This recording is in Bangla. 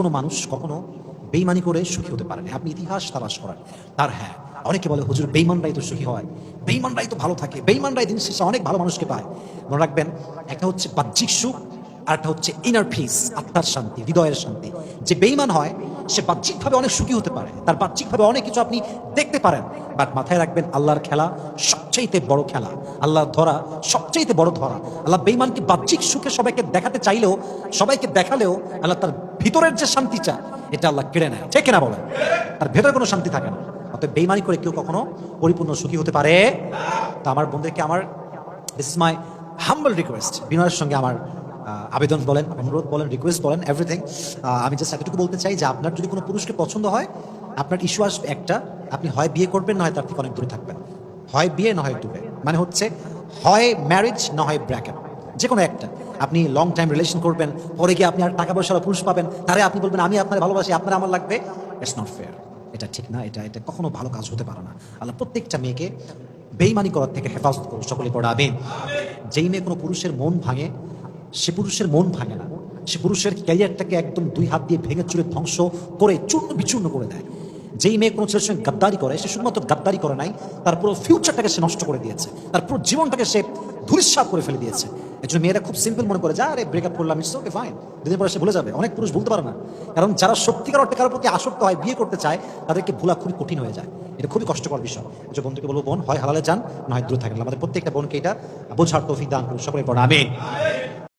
কোনো মানুষ কখনো বেইমানি করে সুখী হতে পারে আপনি ইতিহাস তালাশ করেন। তার হ্যাঁ অনেকে বলে, হুজুর বেইমানরাই তো সুখী হয়। বেইমানরাই তো ভালো থাকে। বেইমানরাই দিন শেষে অনেক ভালো মানুষকে পায়। মনে রাখবেন, একটা হচ্ছে বাহ্যিক সুখ আর একটা হচ্ছে ইনার পিস আত্মার শান্তি, হৃদয়ের শান্তি। যে বেইমান হয় সে বাহ্যিকভাবে অনেক সুখী হতে পারে। তার বাহ্যিকভাবে অনেক কিছু আপনি দেখতে পারেন। বাট মাথায় রাখবেন, আল্লাহর খেলা সবচাইতে বড় খেলা। আল্লাহর ধরা সবচাইতে বড় ধরা। আল্লাহ বেইমানকে বাহ্যিক সুখে সবাইকে দেখাতে চাইলেও, সবাইকে দেখালেও আল্লাহ তার ভিতরের যে শান্তি চায়, এটা আল্লাহ কেড়ে নেয়। ঠিক কিনা বলেন? তার ভেতরে কোনো শান্তি থাকে না। অতএব বেইমানি করে কেউ কখনো পরিপূর্ণ সুখী হতে পারে তা আমার বন্ধুদেরকে আমার this is my humble request বিনয়ের সঙ্গে আমার আবেদন বলেন, অনুরোধ বলেন রিকোয়েস্ট বলেন এভরিথিং আমি জাস্ট এতটুকু বলতে চাই যে আপনার যদি কোনো পুরুষকে পছন্দ হয়, আপনার ইস্যু আসবে একটা, আপনি হয় বিয়ে করবেন না হয় তার থেকে অনেক দূরে থাকবেন। হয় বিয়ে না হয় ডুবে মানে হচ্ছে হয় ম্যারেজ না হয় ব্র্যাকেট যে কোনো একটা। আপনি লং টাইম রিলেশন করবেন, পরে গিয়ে আপনি আর টাকা পয়সা পুরুষ পাবেন, তারে আপনি বলবেন, আমি আপনার ভালোবাসি, আপনার আমার লাগবে। ইটস নট ফেয়ার এটা ঠিক না, এটা এটা কখনো ভালো কাজ হতে পারে না। আল্লাহ প্রত্যেকটা মেয়েকে বেইমানি করার থেকে হেফাজত করুন সকলে পড়াবে যেই মেয়ে কোনো পুরুষের মন ভাঙে সে পুরুষের মন ভাঙে না। সে পুরুষের ক্যারিয়ারটাকে একদম দুই হাত দিয়ে ভেঙে চুরে ধ্বংস করে চূর্ণ বিচূর্ণ করে দেয়। যেই মেয়ে কোনো ছেলের সঙ্গে গাদ্দারি করে, সে শুধুমাত্র গাদ্দারি করে নাই, তার পুরো ফিউচারটাকে সে নষ্ট করে দিয়েছে। তার পুরো জীবনটাকে সে ধূলিসাৎ করে ফেলে দিয়েছে। এর জন্য মেয়েরা খুব সিম্পল মনে করে, যা আরে ব্রেকআপ করলাম ইটস ওকে ফাইন দুদিন পরে সে ভুলে যাবে। অনেক পুরুষ ভুলতে পারে না। কারণ যারা সত্যিকার অর্থে কারোর প্রতি আসক্ত হয়, বিয়ে করতে চায়, তাদেরকে ভুলা খুবই কঠিন হয়ে যায়। এটা খুবই কষ্টকর বিষয়। এই যে বন্ধুকে বলব, বোন, হয় হালালে যান, না হয় দূরে থাকেন। আমাদের প্রত্যেকটা বোনকে এটা বোঝার তৌফিক দান সকলে পড়া আমি